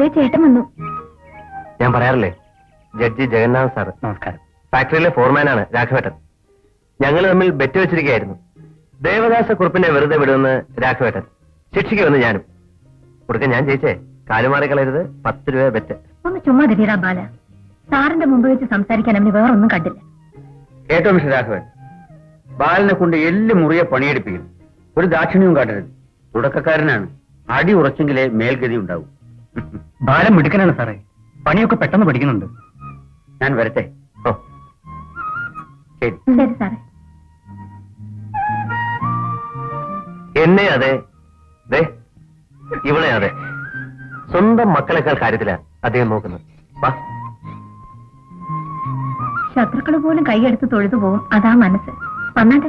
ചേട്ടൻ വന്നു. ഞാൻ പറയാറില്ലേ? ജഡ്ജി ജഗന്നാഥ് സാർ നമസ്കാരം. ഫാക്ടറിയിലെ ഫോർമാനാണ് രാഘവേട്ടൻ. ഞങ്ങൾ തമ്മിൽ ബെറ്റ് വെച്ചിരിക്കുകയായിരുന്നു. ദേവദാസ കുറിപ്പിനെ വെറുതെ വിടുമെന്ന് രാഘവേട്ടൻ. ശിക്ഷിക്കുമെന്ന് ഞാനും. കൊടുക്ക ഞാൻ ജയിച്ചേ. കാലുമാറി കളയരുത്. പത്ത് രൂപ ബെറ്റ്. ഒന്ന് ചുമ്മാ തിരിയടാ ബാല. സാറിന്റെ മുമ്പ് വെച്ച് സംസാരിക്കാൻ അവന് വേറൊന്നും കണ്ടില്ല. കേട്ടോ മിസ്റ്റർ രാഘവൻ. ബാലനെ കൊണ്ട് എല്ല് മുറിയെ പണിയെടുപ്പിക്കും. ഒരു ദാക്ഷിണ്യവും കാട്ടരുത്. തുടക്കക്കാരനാണ്. അടി ഉറച്ചെങ്കിലേ മേൽഗതി ഉണ്ടാവും. ബാലൻ മിടുക്കനാണ് സാറേ. പണിയൊക്കെ പെട്ടെന്ന് പഠിക്കുന്നുണ്ട്. ഞാൻ വരട്ടെ. ഓ. ശരി. ശരി സാറേ. എന്നെ അതെ. ഇവളെ അതെ. സ്വന്തം മക്കളെക്കാൾ കാര്യത്തിലാ അദ്ദേഹം നോക്കുന്നത്. വാ. ശത്രുക്കൾ പോലും കൈയെടുത്ത് തൊഴുതു പോകും അതാ മനസ്സ്. വന്നാട്ടെ.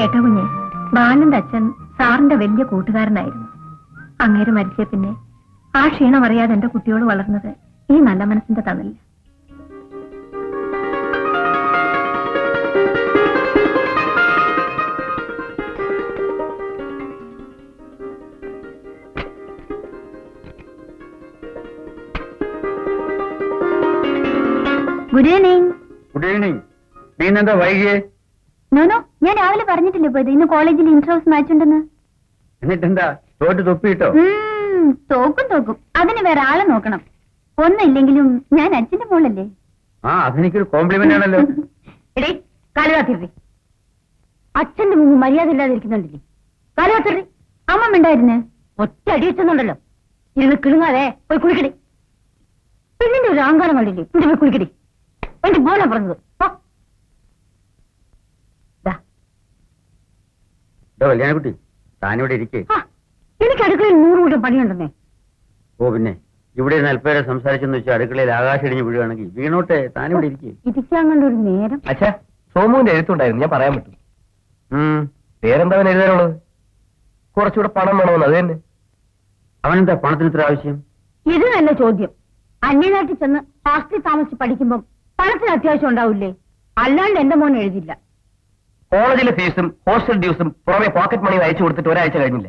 കേട്ടോ കുഞ്ഞെ. ബാലന്റെ അച്ഛൻ സാറിന്റെ വലിയ കൂട്ടുകാരനായിരുന്നു. അങ്ങേര് മരിച്ച പിന്നെ ആ ക്ഷീണം അറിയാതെ എന്റെ കുട്ടിയോട് വളർന്നത് ഈ നല്ല മനസ്സിന്റെ തണലിൽ. Good evening. Good evening. നീ ഇന്നെന്താ വൈകിയേ? നോനോ ഞാൻ രാവിലെ പറഞ്ഞിട്ടില്ലേ പോയത്? ഇന്ന് കോളേജിൽ ഇൻട്രോസ് മാച്ച് ഉണ്ടെന്ന് എന്നിട്ടെന്താ? തോട്ട് തൊപ്പിയിട്ടോ? ഉം, തോക്കും തോക്കും. അതിന് വേറെ ആളെ നോക്കണം. ഒന്നില്ലെങ്കിലും ഞാൻ അച്ഛന്റെ മോളല്ലേ? ആ അതെനിക്കൊരു കോംപ്ലിമെന്റ് ആണല്ലോ. എടേ കാലുകാത്തിരി അച്ഛന്റെ മുമ്പ് മര്യാദ ഇല്ലാതിരിക്കുന്നുണ്ടല്ലേ? കാലുകാത്തിരി അമ്മ ഉണ്ടായിരുന്നേ ഒറ്റ അടി വെച്ചെന്നുണ്ടല്ലോ. ഇരുന്ന് കിളുങ്ങാതെ പോയി കുളിക്കടി. പെണ്ണിന്റെ ഒരു ആങ്കാരം കണ്ടില്ലേ? ഇവിടെ പോയി കുളിക്കടി. എന്റെ മോളാ പറഞ്ഞത് പോ. ദാ, ഇതോ കല്യാണക്കുട്ടി. താനിവിടെ ഇരിക്കേ. എനിക്ക് അടുക്കളയിൽ നൂറ് കൂട്ടം പണിയുണ്ടെന്നേ. ഓ പിന്നെ. ഇവിടെ അല്പേരെ സംസാരിച്ചെന്ന് വെച്ചാൽ അടുക്കളയിൽ ആകാശം ഇടിഞ്ഞ് വീഴുകയാണെങ്കിൽ വീണോട്ടെ താനിവിടെ ഇരിക്കേ. ഇരിക്കാൻ കണ്ട ഒരു നേരം. അച്ഛാ സോമുവിന്റെ എഴുത്തുണ്ടായിരുന്നു ഞാൻ പറയാൻ പറ്റും. പേരെന്താ അവൻ എഴുതാനുള്ളത്? കുറച്ചുകൂടെ പണം വേണമെന്ന് അത് തന്നെ. അവനെന്താ പണത്തിന് ഇത്ര ആവശ്യം? ഇത് തന്നെ ചോദ്യം. അന്യനാട്ടിൽ ചെന്ന് ഹോസ്റ്റലിൽ താമസിച്ച് പഠിക്കുമ്പം പണത്തിന് അത്യാവശ്യം ഉണ്ടാവില്ലേ? അല്ലാണ്ട് എന്റെ മോൻ എഴുതില്ല. കോളേജിലെ ഫീസും ഹോസ്റ്റൽ ഡ്യൂസും പുറമെ പോക്കറ്റ് മണി അയച്ചു കൊടുത്തിട്ട് ഒരാഴ്ച കഴിഞ്ഞില്ല.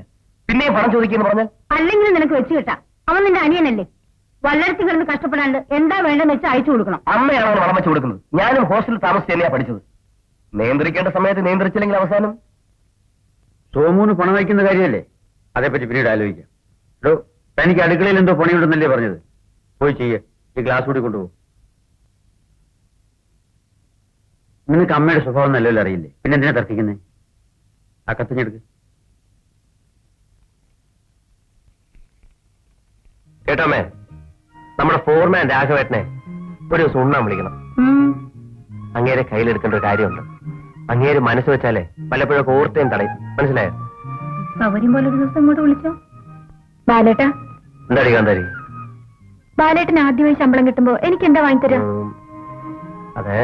പിന്നെയും പണം ചോദിക്കുന്നു പറഞ്ഞാൽ? അല്ലെങ്കിലും നിനക്ക് വെച്ച് കിട്ടാം. അവൻ നിന്റെ അനിയനല്ലേ? വല്ലടത്തി കിടന്ന് കഷ്ടപ്പെടാണ്ട് എന്താ വേണ്ടെന്ന് വെച്ച് അയച്ചു കൊടുക്കണം. അമ്മയാണ് അവന് വളം വെച്ച് കൊടുക്കുന്നത്. ഞാനും ഹോസ്റ്റലിൽ താമസിച്ച് തന്നെയാ പഠിച്ചത്. നിയന്ത്രിക്കേണ്ട സമയത്ത് നിയന്ത്രിച്ചില്ലെങ്കിൽ അവസാനം? സോമൂന്ന് പണം വയ്ക്കുന്ന കാര്യമല്ലേ? അതേപ്പറ്റി പിന്നീട് ആലോചിക്കാം. തനിക്ക് അടുക്കളയിൽ എന്തോ പണിയുണ്ടെന്നല്ലേ പറഞ്ഞത്? പോയി ചെയ്യേ. ഈ ഗ്ലാസ് കൂടി കൊണ്ടുപോകും നിനക്ക് അമ്മയുടെ സ്വഭാവം നല്ലല്ലോ അറിയില്ലേ? പിന്നെ എന്തിനാ തർക്കിക്കുന്നേ? ആ കത്തിഞ്ഞെടുക്ക് കേട്ടോമേ നമ്മുടെ ഫോർമാൻ രാഘവേട്ടനെ ഒരു ദിവസം ഉണ്ണാൻ വിളിക്കണം. അങ്ങേരെ കയ്യിലെടുക്കേണ്ട ഒരു കാര്യമുണ്ട്. അങ്ങേര് മനസ്സ് വെച്ചാലേ പലപ്പോഴൊക്കെ ഓർത്തേം തടയും. മനസ്സിലായോ? സൗകര്യം പോലെ ഒരു ദിവസം ഇങ്ങോട്ട് വിളിച്ചോ? ബാലേട്ടാ. എന്താടി കാന്താരി ബാലേട്ടന് ആദ്യമായി ശമ്പളം കിട്ടുമ്പോ എനിക്ക് എന്താ വാങ്ങിത്തരാ അതെ.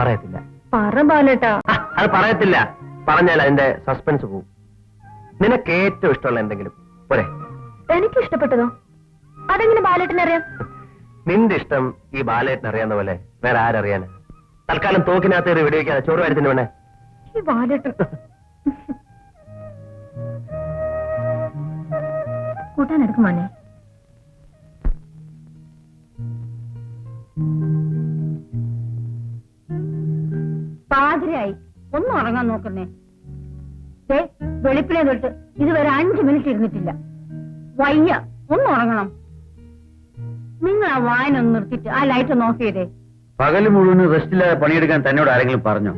പറയത്തില്ല. പറ ബാലേട്ടാ. അത് പറയത്തില്ല. പറഞ്ഞാൽ അതിന്റെ സസ്പെൻസ് പോവും. നിനക്ക് ഏറ്റവും ഇഷ്ടമുള്ള എന്തെങ്കിലും? പോരെ. എനിക്ക് ഇഷ്ടപ്പെട്ടതോ? അതെങ്ങനെ ബാലേട്ടനറിയാം നിന്റെ ഇഷ്ടം ഈ ബാലേട്ടൻ അറിയാവുന്ന പോലെ വേറെ ആരറിയാന്? തൽക്കാലം തോക്കിനകത്ത് കയറി വെടിവെക്കാതെ ചോറ് കാര്യത്തിന് വേണേ ഈ ബാലേട്ടൻ. കൂട്ടാൻ എടുക്കും പാതിരായി. ഒന്നും ഉറങ്ങാൻ നോക്കുന്നേ. ദേ, വെളുപ്പിനെ തൊട്ട് ഇതുവരെ അഞ്ചു മിനിറ്റ് ഇരുന്നിട്ടില്ല. വയ്യ ഒന്ന് ഉറങ്ങണം. നിങ്ങൾ ആ വായന ഒന്ന് നിർത്തിയിട്ട് ആ ലൈറ്റ് ഒന്ന് ഓഫ് ചെയ്തേ. പകൽ മുഴുവൻ റെസ്റ്റില്ലാതെ പണിയെടുക്കാൻ തന്നോട് ആരെങ്കിലും പറഞ്ഞോ?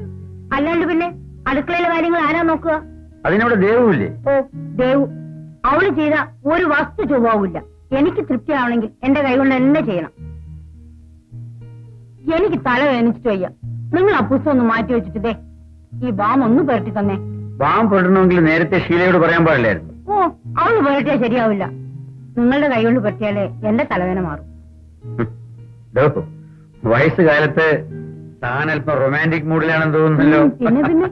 അല്ലാണ്ട് പിന്നെ അടുക്കളയിലെ കാര്യങ്ങൾ ആരാ നോക്കുക? അതിനവിടെ ദേവുമില്ലേ ഓ ദേവു. അവൾ ചെയ്ത ഒരു വസ്തു ചൊവ്വാവില്ല എനിക്ക് തൃപ്തിയാവണമെങ്കിൽ എന്റെ കൈകൊണ്ട് എന്നെ ചെയ്യണം. എനിക്ക് തല വേദനിച്ചിട്ട് വയ്യ. നിങ്ങൾ ആ പുസ്തകം ഒന്ന് മാറ്റി വെച്ചിട്ട് ഈ ബാം ഒന്ന് പുരട്ടി തന്നെ. വാം പുരട്ടണമെങ്കിൽ നേരത്തെ ശീലയോട് പറയാൻ പാടില്ലായിരുന്നു. ഓ അവൾ പുരട്ടിയാൽ ശരിയാവില്ല. നിങ്ങളുടെ കൈകൊണ്ട് പുരട്ടിയാലേ എന്റെ തലവേന മാറും. വയസ്സ് കാലത്ത് വയസ്സുകാലത്ത് താൻ അല്പം റൊമാന്റിക് മൂഡിലാണെന്ന് തോന്നുന്നല്ലോ. പിന്നെ പിന്നെ.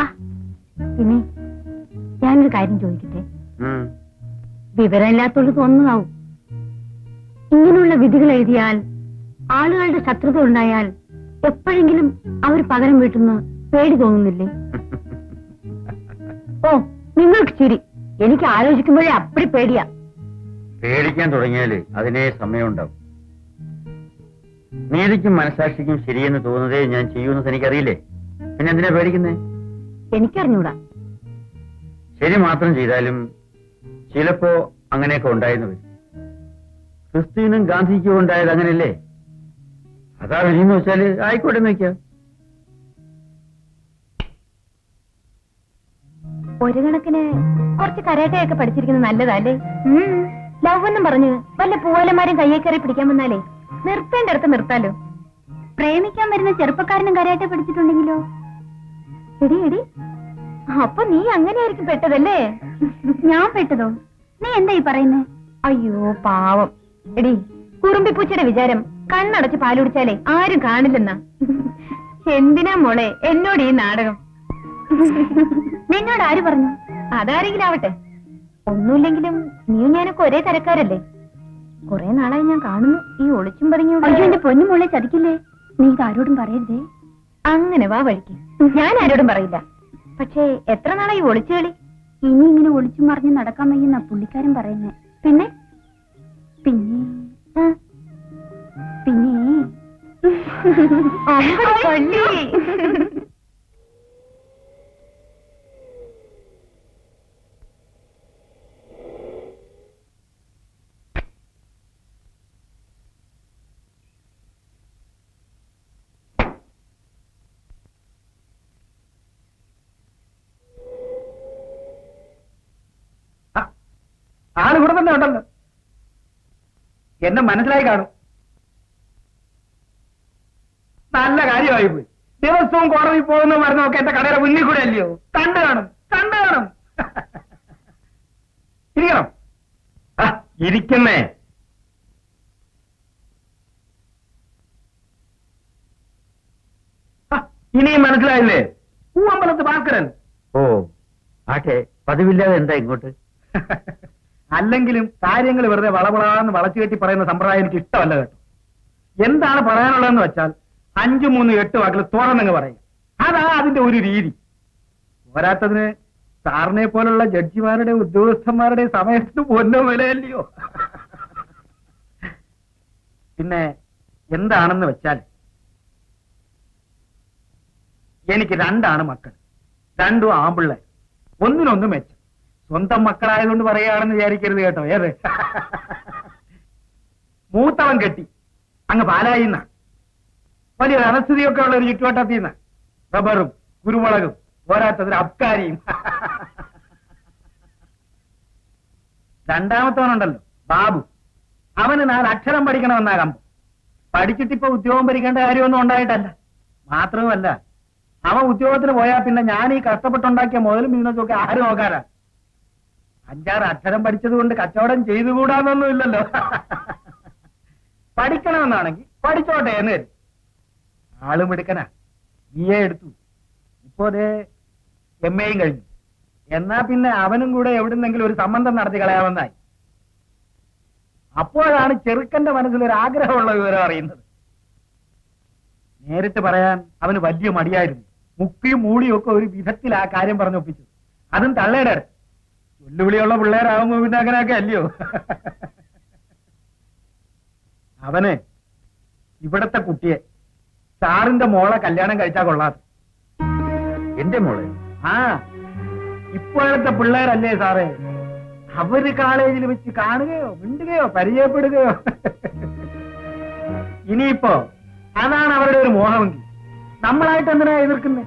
ആ പിന്നെ ഞാനൊരു കാര്യം ചോദിക്കട്ടെ. വിവരമില്ലാത്തോണ്ട് തോന്നുന്നതാവും ഇങ്ങനെയുള്ള വിധികൾ എഴുതിയാൽ ആളുകളുടെ ശത്രുത ഉണ്ടായാൽ എപ്പോഴെങ്കിലും അവർ പകരം വീട്ടുന്ന പേടി തോന്നുന്നില്ലേ? ഓ നിങ്ങൾക്ക് ചിരി. എനിക്ക് ആലോചിക്കുമ്പോഴേ അപ്പടി പേടിയാ. പേടിക്കാൻ തുടങ്ങിയാൽ അതിനേ സമയമുണ്ടാവും. നീതിക്കും മനസാക്ഷിക്കും ശരിയെന്ന് തോന്നുന്നതേ ഞാൻ ചെയ്യൂന്ന് എനിക്കറിയില്ലേ? പിന്നെ എന്തിനാ പേടിക്കുന്നേ? എനിക്കറിഞ്ഞൂടാ. ശരി മാത്രം ചെയ്താലും ചിലപ്പോ അങ്ങനെയൊക്കെ ഉണ്ടായിരുന്നു വരും. ക്രിസ്തുവിനും ഗാന്ധിക്കും ഉണ്ടായത് അങ്ങനെയല്ലേ? അതാ വിധിന്ന് വെച്ചാൽ ആയിക്കോട്ടെ നോക്കിയാ ഒരു കണക്കിന് കുറച്ച് കരാട്ടയൊക്കെ പഠിച്ചിരിക്കുന്നത് നല്ലതല്ലേ? ലവ് എന്നും പറഞ്ഞു വല്ല പൂവലന്മാരും കയ്യെ കയറി പിടിക്കാൻ വന്നാലേ നിർത്തേണ്ടടുത്ത് നിർത്താലോ? പ്രേമിക്കാൻ വരുന്ന ചെറുപ്പക്കാരനും കരാട്ടെ പഠിച്ചിട്ടുണ്ടെങ്കിലോ? എടി എടി. അപ്പൊ നീ അങ്ങനെയായിരിക്കും പെട്ടതല്ലേ? ഞാൻ പെട്ടതോ? നീ എന്താ ഈ പറയുന്നേ? അയ്യോ പാവം. എടി കുറുമ്പിപ്പൂച്ചയുടെ വിചാരം കണ്ണടച്ച് പാലുടിച്ചാലേ ആരും കാണില്ലെന്നാ. എന്തിനാ മോളെ എന്നോട് ഈ നാടകം? നിന്നോട് ആര് പറഞ്ഞു? അതാരെങ്കിലും ആവട്ടെ ഒന്നുമില്ലെങ്കിലും നീ ഞാനൊക്കെ ഒരേ തരക്കാരല്ലേ? കുറെ നാളായി ഞാൻ കാണുന്നു. ഈ ഒളിച്ചും പറഞ്ഞു അയ്യോ എന്റെ പൊന്നു മോളെ ചതിക്കില്ലേ? നീ ഇത് ആരോടും പറയരുതേ. അങ്ങനെ വാ വഴിക്ക്. ഞാൻ ആരോടും പറയില്ല. പക്ഷേ എത്ര നാളായി ഒളിച്ചു കളി? ഇനി ഇങ്ങനെ ഒളിച്ചും മറിഞ്ഞ് നടക്കാൻ വയ്യെന്നാ പുള്ളിക്കാരൻ പറയുന്നേ. പിന്നെ പിന്നെ? പള്ളി ആൾ ഇവിടെ തന്നെ ഉണ്ടല്ലോ. എന്നെ മനസ്സിലായി കാണും. നല്ല കാര്യമായി പോയി ദിവസവും കോടതി പോകുന്ന മരുന്നൊക്കെ എന്റെ കടയുടെ മുന്നിൽ കൂടെ അല്ലയോ? കണ്ടു കാണും കണ്ടു കാണും. ഇരിക്കണം. ഇരിക്കുന്നേ. ഇനിയും മനസ്സിലായില്ലേ? പൂവമ്പലത്ത് ഭാസ്കരൻ ഓ ആട്ടെ പതിവില്ലാതെ എന്താ ഇങ്ങോട്ട്? അല്ലെങ്കിലും കാര്യങ്ങൾ വെറുതെ വളവളാന്ന് വളച്ചു കെട്ടി പറയുന്ന സമ്പ്രദായം എനിക്ക് ഇഷ്ടമല്ല കേട്ടോ. എന്താണ് പറയാനുള്ളതെന്ന് വെച്ചാൽ അഞ്ചു മൂന്ന് എട്ട് വാക്കിൽ തുറന്നങ്ങ് പറയും. അതാ അതിന്റെ ഒരു രീതി. പോരാത്തതിന് സാറിനെ പോലുള്ള ജഡ്ജിമാരുടെ ഉദ്യോഗസ്ഥന്മാരുടെ സമയത്തിന് പൊന്നും വിലയല്ലയോ? പിന്നെ എന്താണെന്ന് വെച്ചാൽ എനിക്ക് രണ്ടാണ് മക്കൾ. രണ്ടും ആമ്പിള്ളേർ ഒന്നിനൊന്ന് മെച്ചം. സ്വന്തം മക്കളായതുകൊണ്ട് പറയുകയാണെന്ന് വിചാരിക്കരുത് കേട്ടോ ഏത്? മൂത്തവൻ കെട്ടി. അങ്ങ് പാലായിന്ന വലിയ അനസ്ഥിതിയൊക്കെ ഉള്ള ഒരു ചുറ്റുവട്ടത്തിൽ നിന്ന് റബ്ബറും കുരുമുളകും പോരാത്തതിന് അബ്കാരിയും. രണ്ടാമത്തവനുണ്ടല്ലോ ബാബു. അവന് നാല് അക്ഷരം പഠിക്കണമെന്നാ കമ്പം. പഠിച്ചിട്ടിപ്പോ ഉദ്യോഗം ഭരിക്കേണ്ട കാര്യമൊന്നും ഉണ്ടായിട്ടല്ല. മാത്രവുമല്ല അവൻ ഉദ്യോഗത്തിന് പോയാൽ പിന്നെ ഞാൻ ഈ കഷ്ടപ്പെട്ടുണ്ടാക്കിയ മുതലും ബിസിനസ്സൊക്കെ ആരും നോക്കാനാ? അഞ്ചാറ് അക്ഷരം പഠിച്ചത് കൊണ്ട് കച്ചവടം ചെയ്തുകൂടാന്നൊന്നുമില്ലല്ലോ. പഠിക്കണമെന്നാണെങ്കിൽ പഠിച്ചോട്ടെ എന്ന്. ആൾ എടുക്കനാ ബി എടുത്തു. ഇപ്പോ അതേ എം എയും കഴിഞ്ഞു. എന്നാ പിന്നെ അവനും കൂടെ എവിടുന്നെങ്കിലും ഒരു സംബന്ധം നടത്തി കളയാമെന്നായി. അപ്പോഴാണ് ചെറുക്കന്റെ മനസ്സിൽ ഒരു ആഗ്രഹമുള്ള വിവരം അറിയുന്നത്. നേരിട്ട് പറയാൻ അവന് വലിയ മടിയായിരുന്നു. മുക്കിയും മൂടിയും ഒക്കെ ഒരു വിധത്തിൽ ആ കാര്യം പറഞ്ഞൊപ്പിച്ചു. അതും തള്ളേടെ വെല്ലുവിളിയുള്ള പിള്ളേരാകുമ്പോ പിന്നെ അങ്ങനെയൊക്കെ അല്ലയോ? അവന് ഇവിടത്തെ കുട്ടിയെ സാറിന്റെ മോളെ കല്യാണം കഴിച്ചാ കൊള്ളാം. എന്റെ മോളെ? ആ. ഇപ്പോഴത്തെ പിള്ളേരല്ലേ സാറേ? അവർ കോളേജിൽ വെച്ച് കാണുകയോ മിണ്ടുകയോ പരിചയപ്പെടുകയോ. ഇനിയിപ്പോ അതാണ് അവരുടെ ഒരു മോഹമെങ്കിൽ. നമ്മളായിട്ട് എന്തിനാ എതിർക്കുന്നത്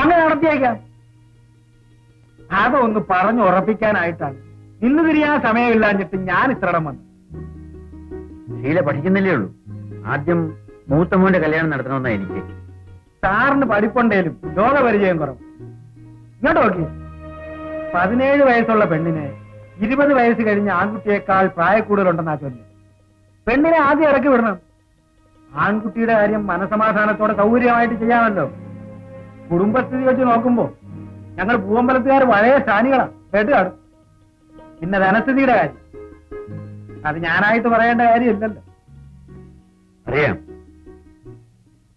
അങ്ങനെ നടത്തിയേക്കാം. അതൊന്ന് പറഞ്ഞു ഉറപ്പിക്കാനായിട്ടാണ്. നിന്ന് തിരിയാൻ സമയമില്ലാഞ്ഞിട്ട് ഞാൻ ഇത്രടം വന്നു. ശീല പഠിക്കുന്നില്ലേ ഉള്ളൂ? ആദ്യം മൂത്ത മോന്റെ കല്യാണം നടത്തണമെന്നാ എനിക്ക്. സാറിന് പഠിപ്പുണ്ടേലും ലോക പരിചയം കുറവ്. ഇങ്ങോട്ട് നോക്കി. പതിനേഴ് വയസ്സുള്ള പെണ്ണിനെ ഇരുപത് വയസ്സ് കഴിഞ്ഞ ആൺകുട്ടിയേക്കാൾ പ്രായക്കൂടുതലുണ്ടെന്നാ ചൊല്ലി. പെണ്ണിനെ ആദ്യം ഇറക്കി വിടണം. ആൺകുട്ടിയുടെ കാര്യം മനസമാധാനത്തോടെ സൗകര്യമായിട്ട് ചെയ്യാമല്ലോ. കുടുംബസ്ഥിതി വെച്ച് നോക്കുമ്പോ ഞങ്ങൾ പൂവമ്പലത്തുകാർ വളരെ സ്ഥാനികളാ. കേട്ടുകാണ്. കാണും പിന്നെ ധനസ്ഥിതിയുടെ കാര്യം. അത് ഞാനായിട്ട് പറയേണ്ട കാര്യമില്ലല്ലോ. അറിയാം.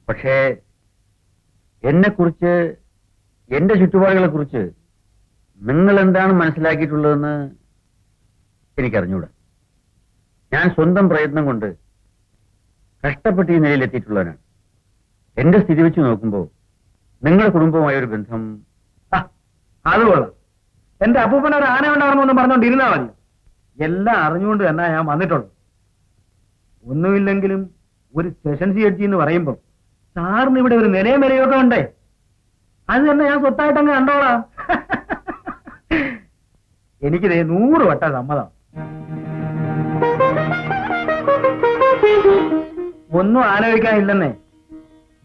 പക്ഷേ എന്നെ കുറിച്ച് എന്റെ ചുറ്റുപാടുകളെ കുറിച്ച് നിങ്ങൾ എന്താണ് മനസ്സിലാക്കിയിട്ടുള്ളതെന്ന് എനിക്കറിഞ്ഞൂടാ. ഞാൻ സ്വന്തം പ്രയത്നം കൊണ്ട് കഷ്ടപ്പെട്ട് ഈ നിലയിലെത്തിയിട്ടുള്ളവനാണ് എന്റെ സ്ഥിതി വെച്ച് നോക്കുമ്പോൾ നിങ്ങളുടെ കുടുംബവുമായ ഒരു ബന്ധം അതുകൊള്ളാം അത് കൊള്ളാം. എന്റെ അപ്പൂപ്പന ഒരു ആന ഉണ്ടാകണമെന്ന് മതി. എല്ലാം അറിഞ്ഞുകൊണ്ട് തന്നെ ഞാൻ വന്നിട്ടുള്ളൂ ഒന്നുമില്ലെങ്കിലും ഒരു സെഷൻ സി എന്ന് പറയുമ്പോ സാറിന് ഇവിടെ ഒരു നിലയും വിലയൊക്കെ ഉണ്ടേ. അത് തന്നെ ഞാൻ സ്വത്തായിട്ട് അങ്ങ് കണ്ടോളാം. എനിക്കിത് നൂറ് വട്ട സമ്മതം. ഒന്നും ആലോചിക്കാനില്ലെന്നേ.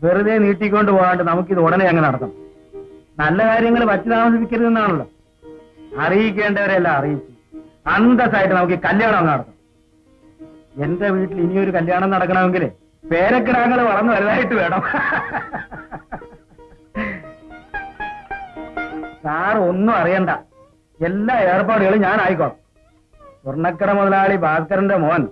വെറുതെ നീട്ടിക്കൊണ്ട് പോകാണ്ട് നമുക്കിത് ഉടനെ അങ്ങ് നടത്തണം നല്ല കാര്യങ്ങൾ വച്ചു താമസിപ്പിക്കരുതെന്നാണല്ലോ. അറിയിക്കേണ്ടവരെല്ലാം അറിയിച്ചു. അന്തസ്സായിട്ട് നമുക്ക് കല്യാണം അങ്ങ് നടത്താം എന്റെ വീട്ടിൽ ഇനിയൊരു കല്യാണം നടക്കണമെങ്കിൽ പേരക്കിടാങ്ങൾ വളർന്നു വലുതായിട്ട് വേണം. സാർ ഒന്നും അറിയണ്ട. എല്ലാ ഏർപ്പാടുകളും ഞാൻ ആയിക്കോളാം. സ്വർണക്കട മുതലാളി ഭാസ്കരന്റെ മോൻ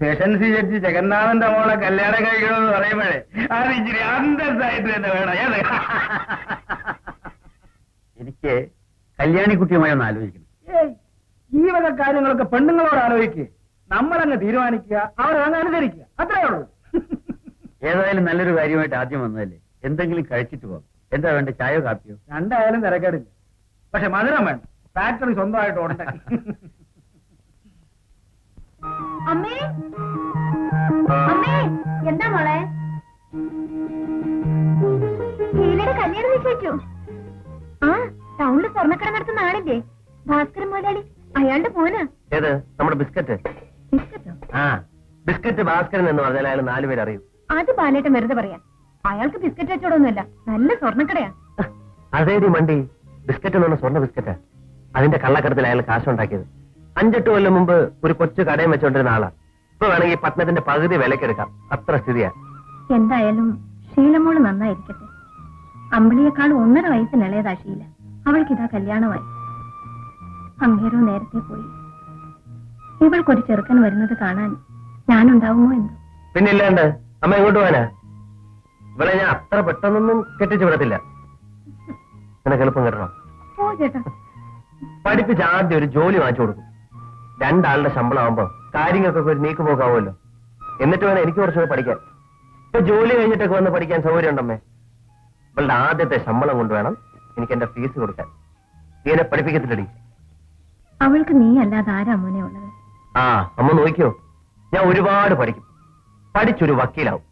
സെഷൻസി ജഡ്ജി ജഗന്നാഥന്റെ മോളെ കല്യാണം കഴിക്കണമെന്ന് പറയുമ്പോഴേ അത് ഇച്ചിരി അന്തസ്സായിട്ട് തന്നെ വേണം ഏത് എനിക്ക് കല്യാണിക്കുട്ടിയുമായി ഒന്ന് ആലോചിക്കണം. ഈ വക കാര്യങ്ങളൊക്കെ പെണ്ണുങ്ങളോട് ആലോചിക്കുക നമ്മളങ്ങ് തീരുമാനിക്കുക അവരങ്ങ് അനുസരിക്കുക. അത്രേ ഉള്ളൂ. ഏതായാലും നല്ലൊരു കാര്യമായിട്ട് ആദ്യം വന്നതല്ലേ? എന്തെങ്കിലും കഴിച്ചിട്ട് പോകാം. എന്താ വേണ്ട? ചായയോ കാപ്പിയോ? രണ്ടായാലും തിരക്കേടില്ല. പക്ഷെ മധുരം വേണം. ഫാക്ടറി സ്വന്തമായിട്ട് ഉണ്ട് അമ്മേ? അമ്മേ എന്താ മോളെ? ശീലയുടെ കല്യാണം നിശ്ചയിച്ചു ആ ടൗണിൽ സ്വർണക്കട നടത്തുന്ന ആളില്ലേ? ഭാസ്കരൻ മുതലാളി അയാളുടെ മോനാ. ഏത്? നമ്മുടെ ബിസ്ക്കറ്റ്. ബിസ്ക്കറ്റോ? ആ ബിസ്ക്കറ്റ് ഭാസ്കരൻ എന്ന് പറഞ്ഞാൽ അയാൾ നാലുപേർ അറിയും അത് ബാലേട്ടൻ വെറുതെ പറയാ അയാൾക്ക് ബിസ്ക്കറ്റ് വെച്ചോടൊന്നുമില്ല നല്ല സ്വർണക്കടയാ. അതേടി മണ്ടി ബിസ്ക്കറ്റ് എന്ന് പറഞ്ഞ സ്വർണ ബിസ്ക്കറ്റ്. അതിന്റെ കള്ളക്കടത്തിൽ അയാൾ കാശുണ്ടാക്കിയത്. അഞ്ചെട്ട് കൊല്ലം മുമ്പ് ഒരു കൊച്ചു കടയും വെച്ചോണ്ടിരുന്ന ആളാ. ഇപ്പൊ വേണമെങ്കിൽ പട്ടണത്തിന്റെ പകുതി വിലക്കെടുക്കാം. അത്ര സ്ഥിതിയാ. എന്തായാലും ശീലമോൾ നന്നായിരിക്കട്ടെ. അമ്പിളിയേക്കാൾ ഒന്നര വയസ്സ് നിലയതാ ശീല. അവൾക്കിതാ കല്യാണമായി. അങ്ങേരോ നേരത്തെ പോയി. ഇവൾക്കൊരു ചെറുക്കൻ വരുന്നത് കാണാൻ ഞാനുണ്ടാവുമോ എന്ന്. പിന്നെ ഇല്ലാണ്ട്? അമ്മ എങ്ങോട്ട് പോവാനാ ഇവിടെ ഞാൻ അത്ര പെട്ടെന്നൊന്നും കെട്ടിച്ചു വിടത്തില്ല. നിനക്ക് എളുപ്പം കിട്ടണം? ചേട്ടാ. പഠിപ്പിച്ച് ആദ്യം ഒരു ജോലി വാങ്ങിച്ചു കൊടുക്കും. രണ്ടാളുടെ ശമ്പളം ആവുമ്പോ കാര്യങ്ങൾക്കൊക്കെ ഒരു നീക്കുപോക്കാവുമല്ലോ എന്നിട്ട് വേണം എനിക്ക് കുറച്ചുകൂടെ പഠിക്കാൻ. ഇപ്പൊ ജോലി കഴിഞ്ഞിട്ടൊക്കെ വന്ന് പഠിക്കാൻ സൗകര്യം ഉണ്ടമ്മേ ഇവളുടെ ആദ്യത്തെ ശമ്പളം കൊണ്ട് വേണം എനിക്ക് എന്റെ ഫീസ് കൊടുക്കാൻ. നീ എന്നെ പഠിപ്പിക്കത്തില്ലടി. അവൾക്ക് നീ അല്ലാതെ ആരാ മോനെ ഉള്ളത്? ആ അമ്മ നോക്കിയോ? ഞാൻ ഒരുപാട് പഠിക്കും. പഠിച്ചൊരു വക്കീലാവും.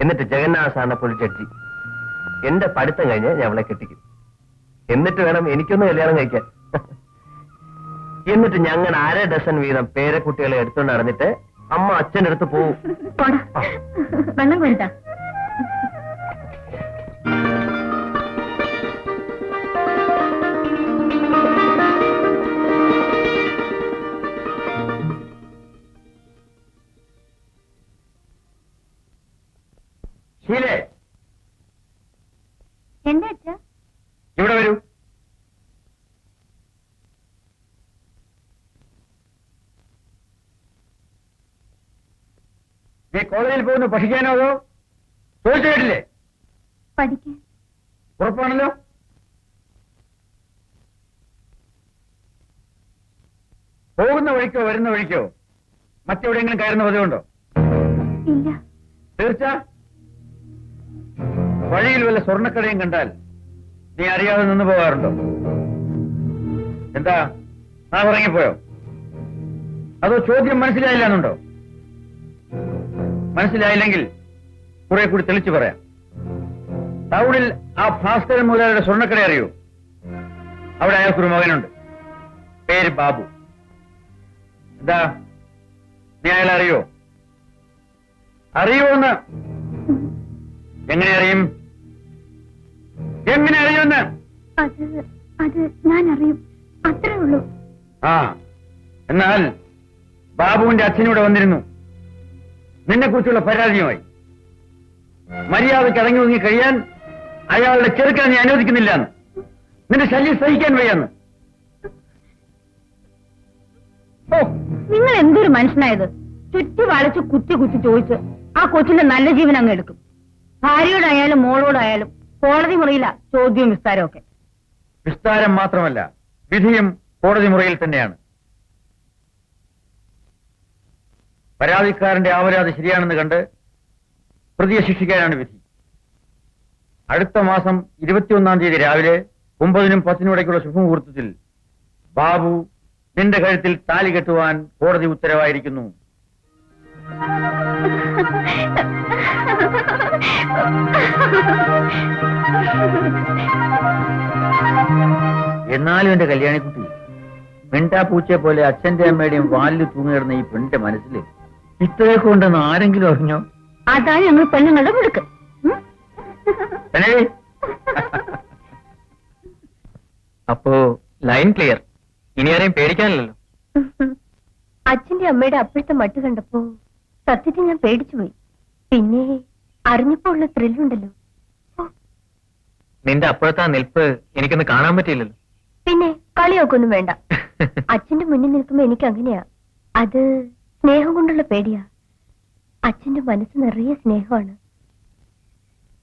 എന്നിട്ട് ജഗന്നാഥ് സാറിനെ പോലെ ജഡ്ജി എന്റെ പഠിത്തം കഴിഞ്ഞ് ഞാൻ അവളെ കെട്ടിക്കും. എന്നിട്ട് വേണം എനിക്കൊന്ന് കല്യാണം കഴിക്കാൻ. എന്നിട്ട് ഞങ്ങൾ അര ഡസൻ വീതം പേരക്കുട്ടികളെ എടുത്തുകൊണ്ട് നടന്നിട്ട് അമ്മ അച്ഛന്റെ അടുത്ത് പോകും കോളേജിൽ പോകുന്നു പഠിക്കാനോ അതോ ചോദിച്ചു കേട്ടില്ലേ? പഠിക്കാൻ. ഉറപ്പാണല്ലോ? പോകുന്ന വഴിക്കോ വരുന്ന വഴിക്കോ മറ്റെവിടെയെങ്കിലും കയറുന്ന പതിവുണ്ടോ? ഇല്ല. തീർച്ച? വഴിയിൽ വല്ല സ്വർണക്കടയും കണ്ടാൽ നീ അറിയാതെ നിന്ന് പോകാറുണ്ടോ? എന്താ? നാ ഇറങ്ങിപ്പോയോ അതോ ചോദ്യം മനസ്സിലായില്ല എന്നുണ്ടോ മനസ്സിലായില്ലെങ്കിൽ കുറെ കൂടി തെളിച്ചു പറയാം. ടൗണിൽ ആ ഭാസ്കരൻ മുതലാളിയുടെ സ്വർണക്കട അറിയൂ? അവിടെ അയാൾക്കൊരു മകനുണ്ട്. പേര് ബാബു. എന്താ? നീ അയാളെ അറിയോ? അറിയോന്ന് എങ്ങനെ അറിയും? എങ്ങനെ അറിയുമെന്ന് അത് അത് ഞാൻ അറിയും അത്രേ ഉള്ളൂ. ആ എന്നാൽ ബാബുവിന്റെ അച്ഛനൂടെ വന്നിരുന്നു. നിന്നെ കുറിച്ചുള്ള പരാതിയുമായി മര്യാദയ്ക്ക് അടങ്ങി ഒതുങ്ങി കഴിയാൻ അയാളുടെ ചെറുക്കാൻ ഞാൻ അനുവദിക്കുന്നില്ല നിന്റെ ശല്യം സഹിക്കാൻ വയ്യാന്ന്. ഓ നിങ്ങൾ എന്തൊരു മനുഷ്യനായത്? ചുറ്റി വളച്ച് കുത്തി കുത്തി ചോദിച്ച് ആ കൊച്ചിന്റെ നല്ല ജീവൻ അങ്ങ് എടുക്കും. ഭാര്യയോടായാലും മോളോടായാലും കോടതി മുറിയില്ല ചോദ്യവും വിസ്താരമൊക്കെ ഒക്കെ. വിസ്താരം മാത്രമല്ല വിധിയും കോടതി മുറിയിൽ തന്നെയാണ്. പരാതിക്കാരന്റെ ആവരാതി ശരിയാണെന്ന് കണ്ട് പ്രതിയെ ശിക്ഷിക്കാനാണ് വിധി. അടുത്ത മാസം ഇരുപത്തിയൊന്നാം തീയതി രാവിലെ ഒമ്പതിനും പത്തിനും ഇടയ്ക്കുള്ള ശുഭമുഹൂർത്തത്തിൽ ബാബു നിന്റെ കഴുത്തിൽ താലി കെട്ടുവാൻ കോടതി ഉത്തരവായിരിക്കുന്നു. എന്നാലും എന്റെ കല്യാണിക്കുട്ടി മിണ്ടാ പൂച്ചയെ പോലെ അച്ഛന്റെ അമ്മയുടെയും വാലിൽ തൂങ്ങിയിടുന്ന ഈ പെണ്ണിന്റെ മനസ്സിൽ ഇത്രയൊക്കെ ഉണ്ടെന്ന് ആരെങ്കിലും അറിഞ്ഞോ? അതാ ഞങ്ങൾ പെണ്ണുങ്ങളുടെ മുടുക്ക്? അപ്പോ ലൈൻ ക്ലിയർ ഇനി ആരെയും പേടിക്കാനില്ലല്ലോ. അച്ഛന്റെ അമ്മയുടെ അപ്പോഴത്തെ മട്ട് കണ്ടപ്പോ സത്യത്തിൽ ഞാൻ പേടിച്ചു പോയി. പിന്നെ അറിഞ്ഞപ്പോ ഉള്ള ത്രില്ലുണ്ടല്ലോ. നിന്റെ അപ്പോഴത്തെ ആ നിൽപ്പ് എനിക്കൊന്ന് കാണാൻ പറ്റിയില്ലല്ലോ. പിന്നെ കളിയൊക്കെ ഒന്നും വേണ്ട. അച്ഛന്റെ മുന്നിൽ നിൽക്കുമ്പോ എനിക്ക് അങ്ങനെയാ അത് സ്നേഹം കൊണ്ടുള്ള പേടിയാ. അച്ഛന്റെ മനസ്സ് നിറയെ സ്നേഹമാണ്.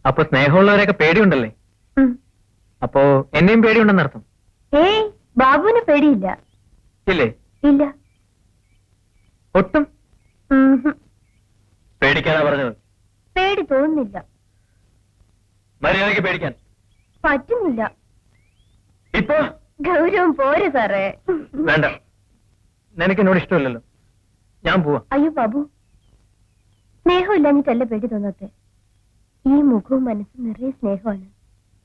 അപ്പൊ സ്നേഹമുള്ളവരൊക്കെ പേടിയുണ്ടല്ലേ? ഉം. അപ്പോ എന്നെയും പേടിയുണ്ടെന്നർത്ഥം ഏയ് ബാബുവിന് പേടിയില്ല. ഇല്ലേ? ഇല്ല. ഒട്ടും? ഉംഹും. പേടിക്കാനാ പറഞ്ഞത്? പേടി തോന്നുന്നില്ല. മര്യാദയ്ക്ക് പേടിക്കാൻ. പറ്റുന്നില്ല. ഇപ്പൊ? ഗൗരവം പോരെ സാറേ. വേണ്ട. നിനക്ക് എന്നോട് ഇഷ്ടമില്ലല്ലോ. ഞാൻ പോവാ. അയ്യോ ബാബു. സ്നേഹമില്ലാഞ്ഞിട്ടല്ല പേടി തോന്നാത്തെ. ഈ മുഖവും മനസ്സും നിറയെ സ്നേഹമാണ്.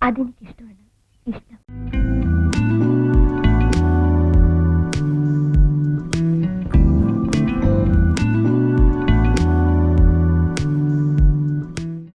അതെനിക്ക് ഇഷ്ടമാണ് ഇഷ്ടം.